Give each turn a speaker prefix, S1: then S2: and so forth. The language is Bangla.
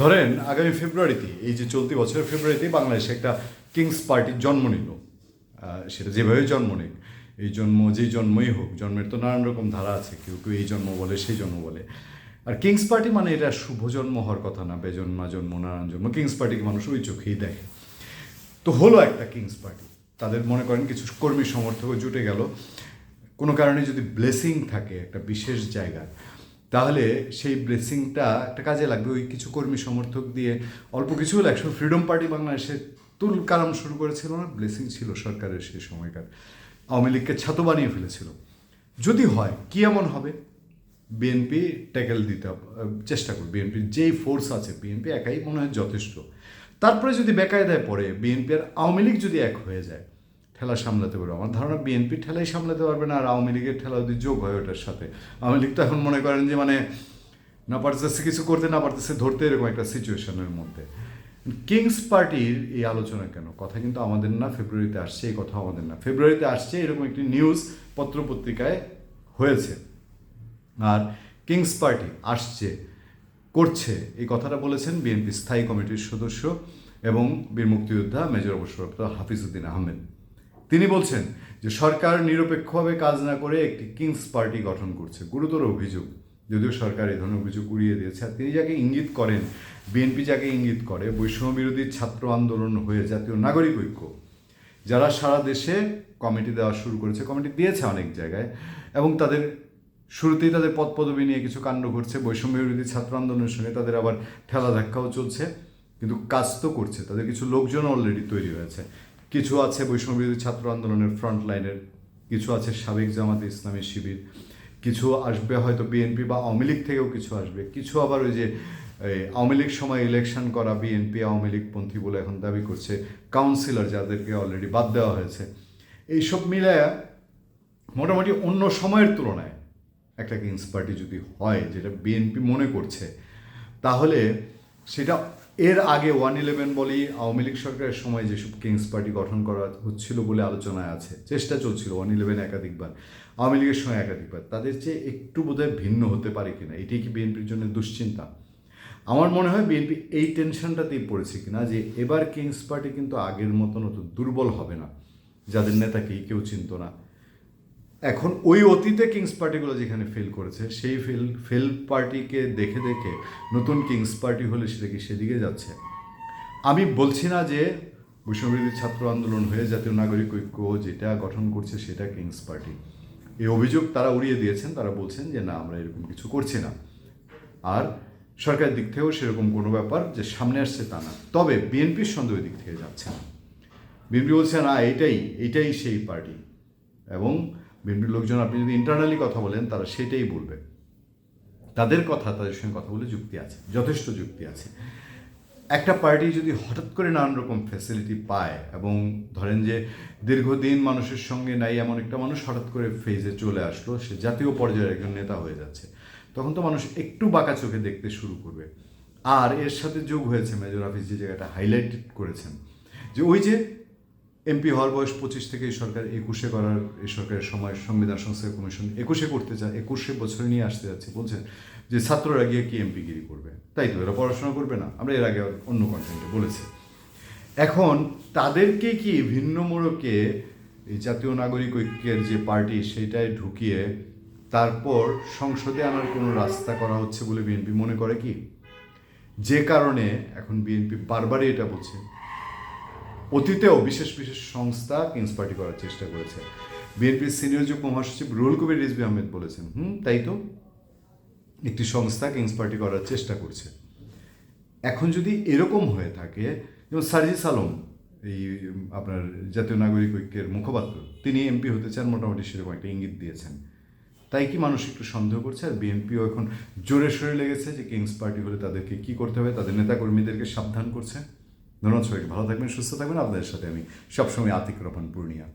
S1: ধরেন আগামী ফেব্রুয়ারিতে এই যে চলতি বছরের ফেব্রুয়ারিতে বাংলাদেশে একটা কিংস পার্টির জন্ম নিল সেটা যেভাবে জন্ম নিক এই জন্ম যেই জন্মই হোক জন্মের তো নানান রকম ধারা আছে কেউ কেউ এই জন্ম বলে সেই জন্ম বলে আর কিংস পার্টি মানে এটা শুভ জন্ম হওয়ার কথা না বেজন্মা জন্ম নানান জন্ম কিংস পার্টিকে মানুষ ওই চোখেই দেখে তো হলো একটা কিংস পার্টি তাদের মনে করেন কিছু কর্মী সমর্থক জুটে গেল কোনো কারণে যদি ব্লেসিং থাকে একটা বিশেষ জায়গা তাহলে সেই ব্লেসিংটা একটা কাজে লাগবে ওই কিছু কর্মী সমর্থক দিয়ে অল্প কিছু হলে একসময় ফ্রিডম পার্টি বাংলাদেশে তুল কালাম শুরু করেছিল না ব্লেসিং ছিল সরকারের সেই সময়কার আওয়ামী লীগকে ছাতো বানিয়ে ফেলেছিল যদি হয় কী এমন হবে বিএনপি ট্যাকেল দিতে চেষ্টা করবে বিএনপির যেই ফোর্স আছে বিএনপি একাই মনে হয় যথেষ্ট তারপরে যদি বেকায়দায় পড়ে বিএনপি আর আওয়ামী লীগ যদি এক হয়ে যায় ঠেলা সামলাতে পারবে আমার ধারণা বিএনপি ঠেলাই সামলাতে পারবে না আর আওয়ামী লীগের ঠেলা যদি যোগ হয় ওটার সাথে আওয়ামী লীগ তো এখন মনে করেন যে মানে না পারতেছে কিছু করতে না পারতেছে ধরতে এরকম একটা সিচুয়েশনের মধ্যে কিংস পার্টির এই আলোচনা কেন কথা কিন্তু আমাদের না ফেব্রুয়ারিতে আসছে এই কথা আমাদের না ফেব্রুয়ারিতে আসছে এরকম একটি নিউজ পত্রপত্রিকায় হয়েছে আর কিংস পার্টি আসছে করছে এই কথাটা বলেছেন বিএনপি স্থায়ী কমিটির সদস্য এবং বীর মুক্তিযোদ্ধা মেজর অবসরপ্রাপ্ত উদ্দিন আহমেদ তিনি বলছেন যে সরকার নিরপেক্ষভাবে কাজ না করে একটি কিংস পার্টি গঠন করছে গুরুতর অভিযোগ যদিও সরকার এই ধরনের অভিযোগ উড়িয়ে দিয়েছে আর তিনি যাকে ইঙ্গিত করেন বিএনপি যাকে ইঙ্গিত করে বৈষম্য বিরোধী ছাত্র আন্দোলন হয়ে জাতীয় নাগরিক ঐক্য যারা সারা দেশে কমিটি দেওয়া শুরু করেছে কমিটি দিয়েছে অনেক জায়গায় এবং তাদের শুরুতেই তাদের পদ পদবি নিয়ে কিছু কাণ্ড ঘটছে বৈষম্য বিরোধী ছাত্র আন্দোলনের সঙ্গে তাদের আবার ঠেলা ধাক্কাও চলছে কিন্তু কাজ তো করছে তাদের কিছু লোকজন অলরেডি তৈরি হয়েছে কিছু আছে বৈষ্ণবী ছাত্র আন্দোলনের ফ্রন্ট লাইনের কিছু আছে সাবেক জামাতে ইসলামী শিবির কিছু আসবে হয়তো বিএনপি বা আওয়ামী লীগ থেকেও কিছু আসবে কিছু আবার ওই যে আওয়ামী লীগ সময় ইলেকশন করা বিএনপি আওয়ামী পন্থী বলে এখন দাবি করছে কাউন্সিলর যাদেরকে অলরেডি বাদ দেওয়া হয়েছে এইসব মিলে মোটামুটি অন্য সময়ের তুলনায় একটা কিংস পার্টি যদি হয় যেটা বিএনপি মনে করছে তাহলে সেটা এর আগে ওয়ান ইলেভেন বলেই আওয়ামী লীগ সরকারের সময় যেসব কিংস পার্টি গঠন করা হচ্ছিল বলে আলোচনায় আছে চেষ্টা চলছিল ওয়ান ইলেভেন একাধিকবার আওয়ামী লীগের সময় একাধিকবার তাদের চেয়ে একটু বোধহয় ভিন্ন হতে পারে কিনা এটি কি বিএনপির জন্য দুশ্চিন্তা আমার মনে হয় বিএনপি এই টেনশনটাতেই পড়েছে কিনা যে এবার কিংস পার্টি কিন্তু আগের মতন অত দুর্বল হবে না যাদের নেতাকেই কেউ চিনত না এখন ওই অতীতে কিংস পার্টিগুলো যেখানে ফেল করেছে সেই ফেল ফেল পার্টিকে দেখে দেখে নতুন কিংস পার্টি হলে সেটা কি সেদিকে যাচ্ছে আমি বলছি না যে বৈষ্ণববিরোধী ছাত্র আন্দোলন হয়ে জাতীয় নাগরিক ঐক্য যেটা গঠন করছে সেটা কিংস পার্টি এই অভিযোগ তারা উড়িয়ে দিয়েছেন তারা বলছেন যে না আমরা এরকম কিছু করছি না আর সরকারের দিক থেকেও সেরকম কোনো ব্যাপার যে সামনে আসছে তা না তবে বিএনপির সন্দেহের দিক থেকে যাচ্ছে না বিএনপি বলছে না এটাই এটাই সেই পার্টি এবং বিএনপির লোকজন আপনি যদি ইন্টারনালি কথা বলেন তারা সেটাই বলবে তাদের কথা তাদের সঙ্গে কথা বলে যুক্তি আছে যথেষ্ট যুক্তি আছে একটা পার্টি যদি হঠাৎ করে নানান রকম ফ্যাসিলিটি পায় এবং ধরেন যে দীর্ঘদিন মানুষের সঙ্গে নাই এমন একটা মানুষ হঠাৎ করে ফেজে চলে আসলো সে জাতীয় পর্যায়ের একজন নেতা হয়ে যাচ্ছে তখন তো মানুষ একটু বাঁকা চোখে দেখতে শুরু করবে আর এর সাথে যোগ হয়েছে মেজর হাফিজ যে জায়গাটা হাইলাইটেড করেছেন যে ওই যে এমপি হওয়ার বয়স পঁচিশ থেকে এই সরকার একুশে করার এই সরকারের সময় সংবিধান সংস্কার কমিশন একুশে করতে চায় একুশে বছর নিয়ে আসতে যাচ্ছে বলছেন যে ছাত্ররা গিয়ে কি এমপি গিরি করবে তাই তো এরা পড়াশোনা করবে না আমরা এর আগে অন্য কন্টেন্টে বলেছি এখন তাদেরকে কি ভিন্ন মোড়কে এই জাতীয় নাগরিক ঐক্যের যে পার্টি সেটায় ঢুকিয়ে তারপর সংসদে আনার কোনো রাস্তা করা হচ্ছে বলে বিএনপি মনে করে কি যে কারণে এখন বিএনপি বারবারই এটা বলছে অতীতেও বিশেষ বিশেষ সংস্থা কিংস পার্টি করার চেষ্টা করেছে বিএনপির সিনিয়র যুগ্ম মহাসচিব রুহুল কবির রিজবি আহমেদ বলেছেন হুম তাই তো একটি সংস্থা কিংস পার্টি করার চেষ্টা করছে এখন যদি এরকম হয়ে থাকে যেমন সার্জিস আলম এই আপনার জাতীয় নাগরিক ঐক্যের মুখপাত্র তিনি এমপি হতে চান মোটামুটি সেরকম একটা ইঙ্গিত দিয়েছেন তাই কি মানুষ একটু সন্দেহ করছে আর বিএনপিও এখন জোরে সোরে লেগেছে যে কিংস পার্টি হলে তাদেরকে কি করতে হবে তাদের নেতাকর্মীদেরকে সাবধান করছে ধন্যবাদ সবাইকে ভালো থাকবেন সুস্থ থাকবেন আপনাদের সাথে আমি সবসময় আতিক রোপণ পূর্ণিয়া